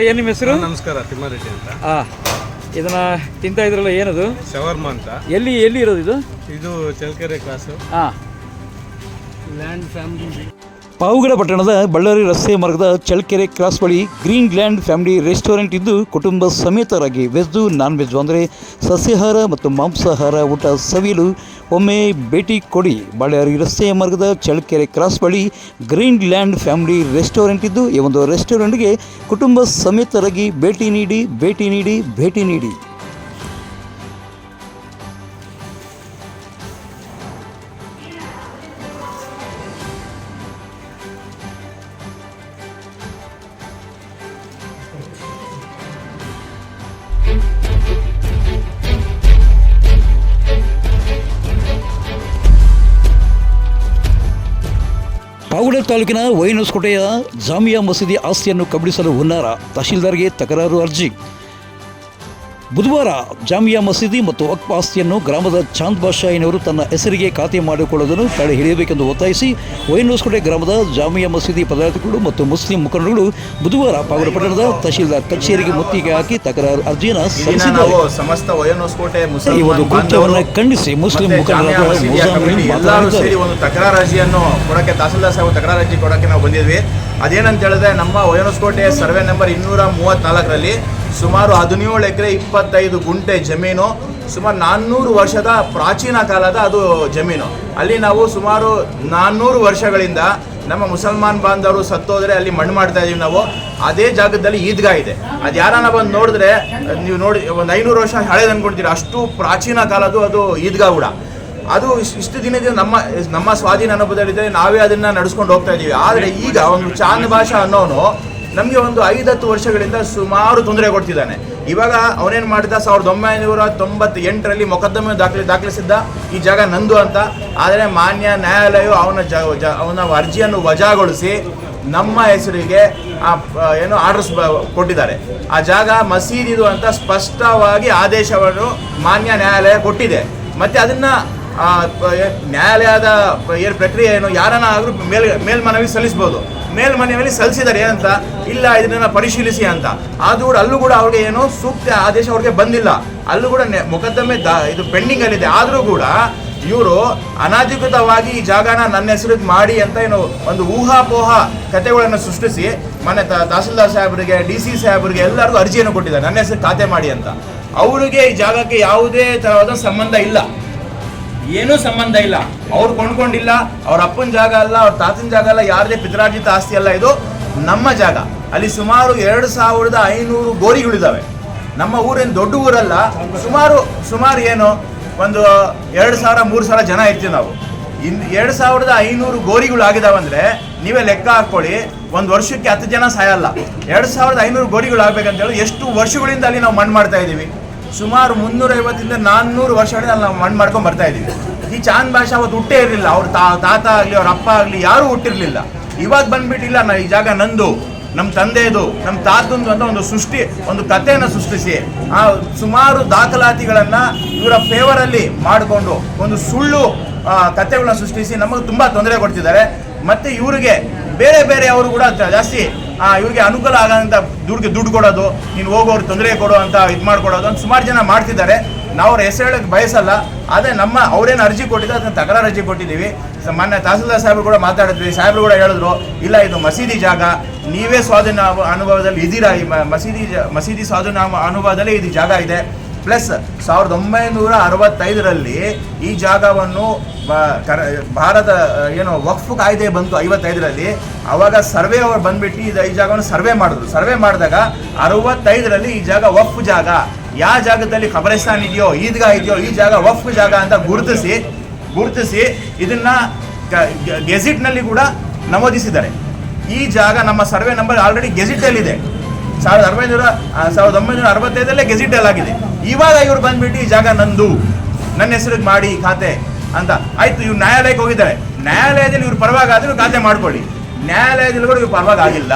ಏನು ನಿಮ್ಮ ಹೆಸರು? ನಮಸ್ಕಾರ ತಿಮ್ಮಾರೆಡ್ಡಿ ಅಂತ. ಆ ಇದನ್ನ ತಿಂತಾ ಇದ್ರಲ್ಲ ಏನದು? ಶವರ್ಮ ಅಂತ. ಎಲ್ಲಿ ಎಲ್ಲಿ ಇರೋದು ಇದು? ಇದು ಚಳ್ಳಕೆರೆ ಕ್ಲಾಸು ಆ. Land family. ಪಾವುಗಡ ಪಟ್ಟಣದ ಬಳ್ಳಾರಿ ರಸ್ತೆ ಮಾರ್ಗದ ಚಳ್ಕೆರೆ ಕ್ರಾಸ್ ಬಳಿ ಗ್ರೀನ್ ಲ್ಯಾಂಡ್ ಫ್ಯಾಮಿಲಿ ರೆಸ್ಟೋರೆಂಟ್ ಇದ್ದು ಕುಟುಂಬ ಸಮೇತರಾಗಿ ವೆಜ್ಜು ನಾನ್ ವೆಜ್ ಅಂದರೆ ಸಸ್ಯಾಹಾರ ಮತ್ತು ಮಾಂಸಾಹಾರ ಊಟ ಸವಿಯಲು ಒಮ್ಮೆ ಭೇಟಿ ಕೊಡಿ. ಬಳ್ಳಾರಿ ರಸ್ತೆ ಮಾರ್ಗದ ಚಳ್ಕೆರೆ ಕ್ರಾಸ್ ಬಳಿ ಗ್ರೀನ್ ಲ್ಯಾಂಡ್ ಫ್ಯಾಮಿಲಿ ರೆಸ್ಟೋರೆಂಟ್ ಇದ್ದು ಈ ಒಂದು ರೆಸ್ಟೋರೆಂಟ್ಗೆ ಕುಟುಂಬ ಸಮೇತರಾಗಿ ಭೇಟಿ ನೀಡಿ ಭೇಟಿ ನೀಡಿ ಭೇಟಿ ನೀಡಿ. ಪಾವುಡ ತಾಲೂಕಿನ ವೈನಸ್ಕೋಟೆಯ ಜಾಮಿಯಾ ಮಸೀದಿ ಆಸ್ತಿಯನ್ನು ಕಬಳಿಸಲು ಹುನ್ನಾರ ತಹಶೀಲ್ದಾರ್ಗೆ ತಕರಾರು ಅರ್ಜಿ ಬುಧವಾರ ಜಾಮಿಯಾ ಮಸೀದಿ ಮತ್ತು ವಕ್ಫ್ ಆಸ್ತಿಯನ್ನು ಗ್ರಾಮದ ಚಾಂದ್ ಬಾಷಾಯಿನವರು ತನ್ನ ಹೆಸರಿಗೆ ಖಾತೆ ಮಾಡಿಕೊಳ್ಳುವುದನ್ನು ತಡೆ ಹಿಡಿಯಬೇಕೆಂದು ಒತ್ತಾಯಿಸಿ ವೈನೋಸ್ಕೋಟೆ ಗ್ರಾಮದ ಜಾಮಿಯಾ ಮಸೀದಿ ಪದಾಧಿಕಾರಿಗಳು ಮತ್ತು ಮುಸ್ಲಿಂ ಮುಖಂಡರುಗಳು ಬುಧವಾರ ಪಾವಡ ಪಟ್ಟಣದ ತಹಶೀಲ್ದಾರ್ ಕಚೇರಿಗೆ ಮುತ್ತಿಗೆ ಹಾಕಿ ತಕರಾರು ಅರ್ಜಿಯನ್ನು ಸಲ್ಲಿಸಿದ್ದಾರೆ. ನಾವು ಸಮಸ್ತ ವಯನೋಸ್ಕೋಟೆ ಈ ಒಂದು ಕೃತ್ಯವನ್ನು ಖಂಡಿಸಿ ಮುಸ್ಲಿಂ ಮುಖಂಡರು ಎಲ್ಲರೂ ಸೇರಿ ಒಂದು ತಕರಾರು ಅರ್ಜಿಯನ್ನು ಕೊಡಕ್ಕೆ ತಹಸೀಲ್ದಾರ್ ಸಾಹೇಬ್ ತಕರಾರು ಅರ್ಜಿ ಕೊಡಕ್ಕೆ ನಾವು ಬಂದಿದ್ವಿ. ಅದೇನಂತ ಹೇಳಿದ್ರೆ ನಮ್ಮ ವಯನೋಸ್ಕೋಟೆ ಸರ್ವೆ ನಂಬರ್ ಇನ್ನೂರ ಮೂವತ್ನಾಲ್ಕರಲ್ಲಿ ಸುಮಾರು ಹದಿನೇಳು ಎಕರೆ ಇಪ್ಪತ್ತೈದು ಗುಂಟೆ ಜಮೀನು, ಸುಮಾರು ನಾನ್ನೂರು ವರ್ಷದ ಪ್ರಾಚೀನ ಕಾಲದ ಅದು ಜಮೀನು. ಅಲ್ಲಿ ನಾವು ಸುಮಾರು ನಾನ್ನೂರು ವರ್ಷಗಳಿಂದ ನಮ್ಮ ಮುಸಲ್ಮಾನ್ ಬಾಂಧವರು ಸತ್ತೋದ್ರೆ ಅಲ್ಲಿ ಮಣ್ಣು ಮಾಡ್ತಾ ಇದೀವಿ ನಾವು. ಅದೇ ಜಾಗದಲ್ಲಿ ಈದ್ಗಾ ಇದೆ. ಅದು ಯಾರನ್ನ ಬಂದು ನೋಡಿದ್ರೆ, ನೀವು ನೋಡಿ, ಒಂದು ಐನೂರು ವರ್ಷ ಹಳೇದು ಅನ್ಕೊಳ್ತೀರಾ ಅಷ್ಟು ಪ್ರಾಚೀನ ಕಾಲದ್ದು ಅದು ಈದ್ಗಾ ಕೂಡ. ಅದು ಇಷ್ಟು ದಿನದಿಂದ ನಮ್ಮ ನಮ್ಮ ಸ್ವಾಧೀನ ಅನುಭವದಲ್ಲಿದ್ದರೆ ನಾವೇ ಅದನ್ನ ನಡೆಸ್ಕೊಂಡು ಹೋಗ್ತಾ ಇದೀವಿ. ಆದರೆ ಈಗ ಒಂದು ಚಾಂದ್ ಭಾಷಾ ಅನ್ನೋನು ನಮಗೆ ಒಂದು ಐದತ್ತು ವರ್ಷಗಳಿಂದ ಸುಮಾರು ತೊಂದರೆ ಕೊಡ್ತಿದ್ದಾನೆ. ಇವಾಗ ಅವನೇನು ಮಾಡಿದ? ಸಾವಿರದ ಒಂಬೈನೂರ ತೊಂಬತ್ತ ಎಂಟರಲ್ಲಿ ಮೊಕದ್ದಮೆ ದಾಖಲೆ ದಾಖಲಿಸಿದ್ದ ಈ ಜಾಗ ನಂದು ಅಂತ. ಆದರೆ ಮಾನ್ಯ ನ್ಯಾಯಾಲಯವು ಅವನ ಜ ಅವನ ಅರ್ಜಿಯನ್ನು ವಜಾಗೊಳಿಸಿ ನಮ್ಮ ಹೆಸರಿಗೆ ಆ ಏನು ಆರ್ಡರ್ಸ್ ಕೊಟ್ಟಿದ್ದಾರೆ. ಆ ಜಾಗ ಮಸೀದಿದು ಅಂತ ಸ್ಪಷ್ಟವಾಗಿ ಆದೇಶವನ್ನು ಮಾನ್ಯ ನ್ಯಾಯಾಲಯ ಕೊಟ್ಟಿದೆ. ಮತ್ತು ಅದನ್ನ ನ್ಯಾಯಾಲಯದ ಏನು ಪ್ರಕ್ರಿಯೆ ಏನು? ಯಾರನ್ನ ಆದರೂ ಮೇಲ್ ಮೇಲ್ಮನವಿ ಸಲ್ಲಿಸ್ಬೋದು. ಮೇಲ್ಮನವಿಯಲ್ಲಿ ಸಲ್ಲಿಸಿದ್ದಾರೆ ಏನಂತ ಇಲ್ಲ, ಇದನ್ನ ಪರಿಶೀಲಿಸಿ ಅಂತ. ಆದರೂ ಅಲ್ಲೂ ಕೂಡ ಅವ್ರಿಗೆ ಏನು ಸೂಕ್ತ ಆದೇಶ ಅವ್ರಿಗೆ ಬಂದಿಲ್ಲ. ಅಲ್ಲೂ ಕೂಡ ಮೊಕದ್ದಮೆ ಇದು ಪೆಂಡಿಂಗ್ ಅಲ್ಲಿದೆ. ಆದರೂ ಕೂಡ ಇವರು ಅನಧಿಕೃತವಾಗಿ ಈ ಜಾಗನ ನನ್ನ ಹೆಸರಿಗೆ ಮಾಡಿ ಅಂತ ಏನು ಒಂದು ಊಹಾಪೋಹ ಕಥೆಗಳನ್ನು ಸೃಷ್ಟಿಸಿ, ಮನೆ ತಹಸೀಲ್ದಾರ್ ಸಾಹೇಬರಿಗೆ, ಡಿ ಸಿ ಸಾಹೇಬರಿಗೆ ಎಲ್ಲರಿಗೂ ಅರ್ಜಿಯನ್ನು ಕೊಟ್ಟಿದ್ದಾರೆ. ನನ್ನ ಹೆಸರು ಖಾತೆ ಮಾಡಿ ಅಂತ. ಅವರಿಗೆ ಈ ಜಾಗಕ್ಕೆ ಯಾವುದೇ ತರಹದ ಸಂಬಂಧ ಇಲ್ಲ. ಏನೂ ಸಂಬಂಧ ಇಲ್ಲ. ಅವ್ರು ಕೊಂಡ್ಕೊಂಡಿಲ್ಲ, ಅವ್ರ ಅಪ್ಪನ ಜಾಗ ಅಲ್ಲ, ಅವ್ರ ತಾತನ ಜಾಗ ಅಲ್ಲ, ಯಾರದೇ ಪಿತ್ರಾರ್ಜಿತ ಆಸ್ತಿ ಅಲ್ಲ ಇದು. ನಮ್ಮ ಜಾಗ. ಅಲ್ಲಿ ಸುಮಾರು ಎರಡು ಸಾವಿರದ ಐನೂರು ಗೋರಿಗಳಿದ್ದಾವೆ ನಮ್ಮ ಊರೇನು ದೊಡ್ಡ ಊರಲ್ಲ, ಸುಮಾರು ಸುಮಾರು ಏನು, ಒಂದು ಎರಡು ಸಾವಿರ, ಮೂರು ಸಾವಿರ ಜನ ಇರ್ತೀವಿ ನಾವು. ಇನ್ ಎರಡು ಸಾವಿರದ ಐನೂರು ಗೋರಿಗಳು ಆಗಿದಾವಂದ್ರೆ ನೀವೇ ಲೆಕ್ಕ ಹಾಕೊಳ್ಳಿ, ಒಂದು ವರ್ಷಕ್ಕೆ ಹತ್ತು ಜನ ಸಾಯಲ್ಲ. ಎರಡು ಸಾವಿರದ ಐನೂರು ಗೋರಿಗಳು ಆಗ್ಬೇಕಂತ ಹೇಳಿ ಎಷ್ಟು ವರ್ಷಗಳಿಂದ ಅಲ್ಲಿ ನಾವು ಮಣ್ಣು ಮಾಡ್ತಾ ಇದ್ದೀವಿ. ಸುಮಾರು ಮುನ್ನೂರೈವತ್ತಿಂದ ನಾನ್ನೂರು ವರ್ಷಗಳಿಂದ ಅಲ್ಲಿ ನಾವು ಮಣ್ಣು ಮಾಡ್ಕೊಂಡು ಬರ್ತಾ ಇದ್ದೀವಿ. ಈ ಚಾಂದ್ ಭಾಷೆ ಅವತ್ತು ಹುಟ್ಟೇ ಇರಲಿಲ್ಲ. ಅವ್ರ ತಾ, ತಾತ ಆಗಲಿ, ಅವ್ರ ಅಪ್ಪ ಆಗಲಿ, ಯಾರೂ ಹುಟ್ಟಿರಲಿಲ್ಲ. ಇವಾಗ ಬಂದ್ಬಿಟ್ಟಿಲ್ಲ ನಾ, ಈ ಜಾಗ ನಂದು ನಮ್ಮ ತಂದೆದು ನಮ್ಮ ತಾತಂದು ಅಂತ ಒಂದು ಸೃಷ್ಟಿ, ಒಂದು ಕಥೆಯನ್ನು ಸೃಷ್ಟಿಸಿ. ಆ ಸುಮಾರು ದಾಖಲಾತಿಗಳನ್ನು ಇವರ ಫೇವರಲ್ಲಿ ಮಾಡಿಕೊಂಡು ಒಂದು ಸುಳ್ಳು ಕಥೆಗಳನ್ನ ಸೃಷ್ಟಿಸಿ ನಮಗೆ ತುಂಬ ತೊಂದರೆ ಕೊಡ್ತಿದ್ದಾರೆ. ಮತ್ತೆ ಇವರಿಗೆ ಬೇರೆ ಬೇರೆ ಅವರು ಕೂಡ ಜಾಸ್ತಿ ಇವ್ರಿಗೆ ಅನುಕೂಲ ಆಗಂತ ದುಡ್ಡು ದುಡ್ಡು ಕೊಡೋದು, ನೀನು ಹೋಗೋರು ತೊಂದರೆ ಕೊಡು ಅಂತ ಇದು ಮಾಡ್ಕೊಡೋದು ಅಂತ ಸುಮಾರು ಜನ ಮಾಡ್ತಿದ್ದಾರೆ. ನಾವು ಅವ್ರ ಹೆಸರು ಹೇಳಕ್ ಬಯಸಲ್ಲ, ಆದರೆ ನಮ್ಮ ಅವ್ರೇನು ಅರ್ಜಿ ಕೊಟ್ಟಿದ್ದ ಅದನ್ನ ತಕರಾರು ಅರ್ಜಿ ಕೊಟ್ಟಿದ್ದೀವಿ. ಮೊನ್ನೆ ತಹಸೀಲ್ದಾರ್ ಸಾಹೇಬ್ರು ಕೂಡ ಮಾತಾಡಿದ್ವಿ, ಸಾಹೇಬ್ರು ಕೂಡ ಹೇಳಿದ್ರು, ಇಲ್ಲ, ಇದು ಮಸೀದಿ ಜಾಗ, ನೀವೇ ಸ್ವಾಧೀನ ಅನುಭವದಲ್ಲಿ ಇದ್ದೀರಾ, ಈ ಮಸೀದಿ ಮಸೀದಿ ಸ್ವಾಧೀನ ಅನುಭವದಲ್ಲಿ ಇದು ಜಾಗ ಇದೆ. ಪ್ಲಸ್ ಸಾವಿರದ ಒಂಬೈನೂರ ಅರವತ್ತೈದರಲ್ಲಿ ಈ ಜಾಗವನ್ನು ಭಾರತ ಏನು, ವಕ್ಫ್ ಕಾಯ್ದೆ ಬಂತು ಐವತ್ತೈದರಲ್ಲಿ. ಅವಾಗ ಸರ್ವೆ ಅವರು ಬಂದ್ಬಿಟ್ಟು ಇದು, ಈ ಜಾಗವನ್ನು ಸರ್ವೆ ಮಾಡಿದ್ರು. ಸರ್ವೆ ಮಾಡಿದಾಗ ಅರವತ್ತೈದರಲ್ಲಿ ಈ ಜಾಗ ವಕ್ಫ್ ಜಾಗ. ಯಾವ ಜಾಗದಲ್ಲಿ ಖಬರಿಸ್ತಾನ್ ಇದೆಯೋ, ಈದ್ಗಾ ಇದೆಯೋ, ಈ ಜಾಗ ವಕ್ಫ್ ಜಾಗ ಅಂತ ಗುರುತಿಸಿ ಗುರುತಿಸಿ ಇದನ್ನ ಗೆಜಿಟ್ನಲ್ಲಿ ಕೂಡ ನಮೂದಿಸಿದ್ದಾರೆ. ಈ ಜಾಗ ನಮ್ಮ ಸರ್ವೆ ನಂಬರ್ ಆಲ್ರೆಡಿ ಗೆಜಿಟಲ್ಲಿದೆ. ಸಾವಿರದ ಒಂಬೈನೂರ ಸಾವಿರದ ಒಂಬೈನೂರ ಅರವತ್ತೈದಲ್ಲೇ ಗೆಜಿಟಲ್ ಆಗಿದೆ ಇವಾಗ ಇವ್ರು ಬಂದ್ಬಿಟ್ಟು ಈ ಜಾಗ ನಂದು. ನನ್ನ ಹೆಸರಿಗೆ ಮಾಡಿ ಖಾತೆ ಅಂತ. ಆಯ್ತು, ಇವ್ರು ನ್ಯಾಯಾಲಯಕ್ಕೆ ಹೋಗಿದ್ದಾರೆ. ನ್ಯಾಯಾಲಯದಲ್ಲಿ ಇವ್ರು ಪರವಾಗಿ ಆದ್ರೆ ಖಾತೆ ಮಾಡ್ಕೊಳ್ಳಿ. ನ್ಯಾಯಾಲಯದಲ್ಲಿ ಕೂಡ ಇವ್ರು ಪರವಾಗಿಲ್ಲ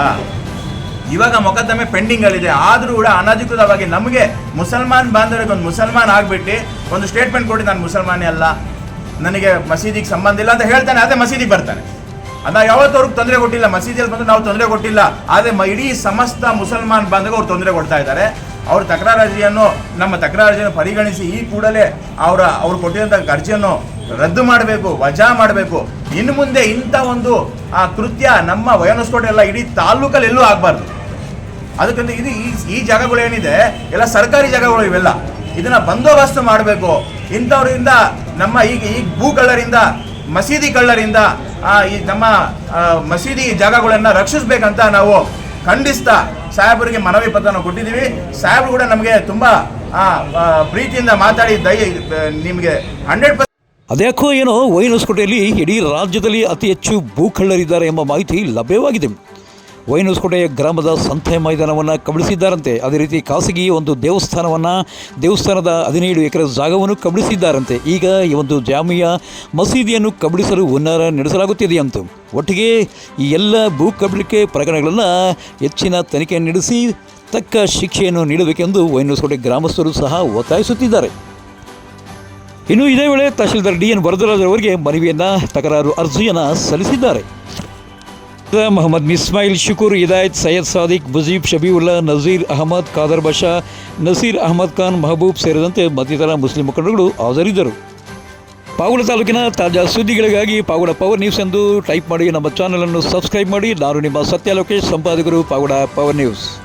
ಇವಾಗ ಮೊಕದ್ದಮೆ ಪೆಂಡಿಂಗ್ ಅಲ್ಲಿದೆ ಆದರೂ ಕೂಡ ಅನಧಿಕೃತವಾಗಿ ನಮಗೆ ಮುಸಲ್ಮಾನ್ ಬಾಂಧವರಿಗೆ ಒಂದು ಮುಸಲ್ಮಾನ್ ಆಗ್ಬಿಟ್ಟು ಒಂದು ಸ್ಟೇಟ್ಮೆಂಟ್ ಕೊಡಿ, ನಾನು ಮುಸಲ್ಮಾನೇ ಅಲ್ಲ. ನನಗೆ ಮಸೀದಿಗೆ ಸಂಬಂಧ ಇಲ್ಲ ಅಂತ ಹೇಳ್ತಾನೆ ಅದೇ ಮಸೀದಿಗೆ ಬರ್ತಾನೆ. ನಾವು ಯಾವತ್ತೂ ಅವ್ರಿಗೆ ತೊಂದರೆ ಕೊಟ್ಟಿಲ್ಲ, ಮಸೀದಿಯಲ್ಲಿ ಬಂದು ನಾವು ತೊಂದರೆ ಕೊಟ್ಟಿಲ್ಲ. ಆದರೆ ಇಡೀ ಸಮಸ್ತ ಮುಸಲ್ಮಾನ್ ಬಂದಾಗ ಅವ್ರು ತೊಂದರೆ ಕೊಡ್ತಾ ಇದ್ದಾರೆ. ಅವ್ರ ತಕರಾರು ಅರ್ಜಿಯನ್ನು ನಮ್ಮ ತಕರಾರಜಿಯನ್ನು ಪರಿಗಣಿಸಿ ಈ ಕೂಡಲೇ ಅವರ, ಅವ್ರು ಕೊಟ್ಟಿರುವಂಥ ಅರ್ಜಿಯನ್ನು ರದ್ದು ಮಾಡಬೇಕು, ವಜಾ ಮಾಡಬೇಕು. ಇನ್ನು ಮುಂದೆ ಇಂಥ ಒಂದು, ಆ ಕೃತ್ಯ ನಮ್ಮ ವಯನಸ್ಕೋಟೆ ಎಲ್ಲ ಇಡೀ ತಾಲೂಕಲ್ಲಿ ಎಲ್ಲೂ ಆಗಬಾರ್ದು. ಅದಕ್ಕಂತ ಇದು ಈ ಈ ಜಾಗಗಳೇನಿದೆ ಎಲ್ಲ ಸರ್ಕಾರಿ ಜಾಗಗಳು ಇವೆಲ್ಲ. ಇದನ್ನ ಬಂದೋಬಸ್ತು ಮಾಡಬೇಕು. ಇಂಥವರಿಂದ ನಮ್ಮ ಈಗ ಈ ಭೂ ಕಳ್ಳರಿಂದ ಮಸೀದಿ ಕಳ್ಳರಿಂದ ಈ ನಮ್ಮ ಮಸೀದಿ ಜಾಗಗಳನ್ನು ರಕ್ಷಿಸಬೇಕಂತ ನಾವು ಖಂಡಿಸ್ತಾ ಸಾಹೇಬರಿಗೆ ಮನವಿ ಪತ್ರನ ಕೊಟ್ಟಿದ್ದೀವಿ. ಸಾಹೇಬರು ಕೂಡ ನಮಗೆ ತುಂಬ ಪ್ರೀತಿಯಿಂದ ಮಾತಾಡಿ, ದಯ ನಿಮಗೆ ಹಂಡ್ರೆಡ್ ಅದ್ಯಾಕೋ ಏನೋ ವೈನಸ್ಕೋಟೆಯಲ್ಲಿ ಇಡೀ ರಾಜ್ಯದಲ್ಲಿ ಅತಿ ಹೆಚ್ಚು ಭೂಕಳ್ಳರಿದ್ದಾರೆ ಎಂಬ ಮಾಹಿತಿ ಲಭ್ಯವಾಗಿದೆ. ವೈನಸ್ಕೋಟೆ ಗ್ರಾಮದ ಸಂತೆ ಮೈದಾನವನ್ನು ಕಬಳಿಸಿದ್ದಾರಂತೆ. ಅದೇ ರೀತಿ ಖಾಸಗಿ ಒಂದು ದೇವಸ್ಥಾನವನ್ನು ದೇವಸ್ಥಾನದ ಹದಿನೇಳು ಎಕರೆ ಜಾಗವನ್ನು ಕಬಳಿಸಿದ್ದಾರಂತೆ. ಈಗ ಈ ಒಂದು ಜಾಮಿಯಾ ಮಸೀದಿಯನ್ನು ಕಬಳಿಸಲು ಹುನ್ನಾರ ನಡೆಸಲಾಗುತ್ತಿದೆಯಂತು. ಒಟ್ಟಿಗೆ ಈ ಎಲ್ಲ ಭೂ ಕಬಳಿಕೆ ಪ್ರಕರಣಗಳನ್ನು ಹೆಚ್ಚಿನ ತನಿಖೆ ನಡೆಸಿ ತಕ್ಕ ಶಿಕ್ಷೆಯನ್ನು ನೀಡಬೇಕೆಂದು ವೈನಸ್ಕೋಟೆ ಗ್ರಾಮಸ್ಥರು ಸಹ ಒತ್ತಾಯಿಸುತ್ತಿದ್ದಾರೆ. ಇನ್ನು ಇದೇ ವೇಳೆ ತಹಶೀಲ್ದಾರ್ ಡಿ ಎನ್ ವರದರಾಜ್ ಅವರಿಗೆ ಮನವಿಯನ್ನು ತಕರಾರು ಅರ್ಜಿಯನ್ನು ಸಲ್ಲಿಸಿದ್ದಾರೆ. ಮೊಹಮ್ಮದ್ ಮಿಸ್ಮಾಯಿಲ್ ಶುಕೂರ್, ಹಿದಾಯತ್ ಸೈಯದ್ ಸಾದಿಕ್ ಬಜೀಬ್ ಶಬೀವುಲ್ಲಾ, ನಜೀರ್ ಅಹಮದ್, ಖಾದರ್ ಬಷಾ ನಸೀರ್ ಅಹಮದ್ ಖಾನ್, ಮಹಬೂಬ್ ಸೇರಿದಂತೆ ಮತ್ತಿತರ ಮುಸ್ಲಿಂ ಮುಖಂಡರುಗಳು ಹಾಜರಿದ್ದರು. ಪಾವಗಡ ತಾಲೂಕಿನ ತಾಜಾ ಸುದ್ದಿಗಳಿಗಾಗಿ ಪಾವಗಡ ಪವರ್ ನ್ಯೂಸ್ ಎಂದು ಟೈಪ್ ಮಾಡಿ ನಮ್ಮ ಚಾನಲನ್ನು ಸಬ್ಸ್ಕ್ರೈಬ್ ಮಾಡಿ. ನಾನು ನಿಮ್ಮ ಸತ್ಯ ಲೋಕೇಶ್, ಸಂಪಾದಕರು ಪಾವಗಡ ಪವರ್ ನ್ಯೂಸ್.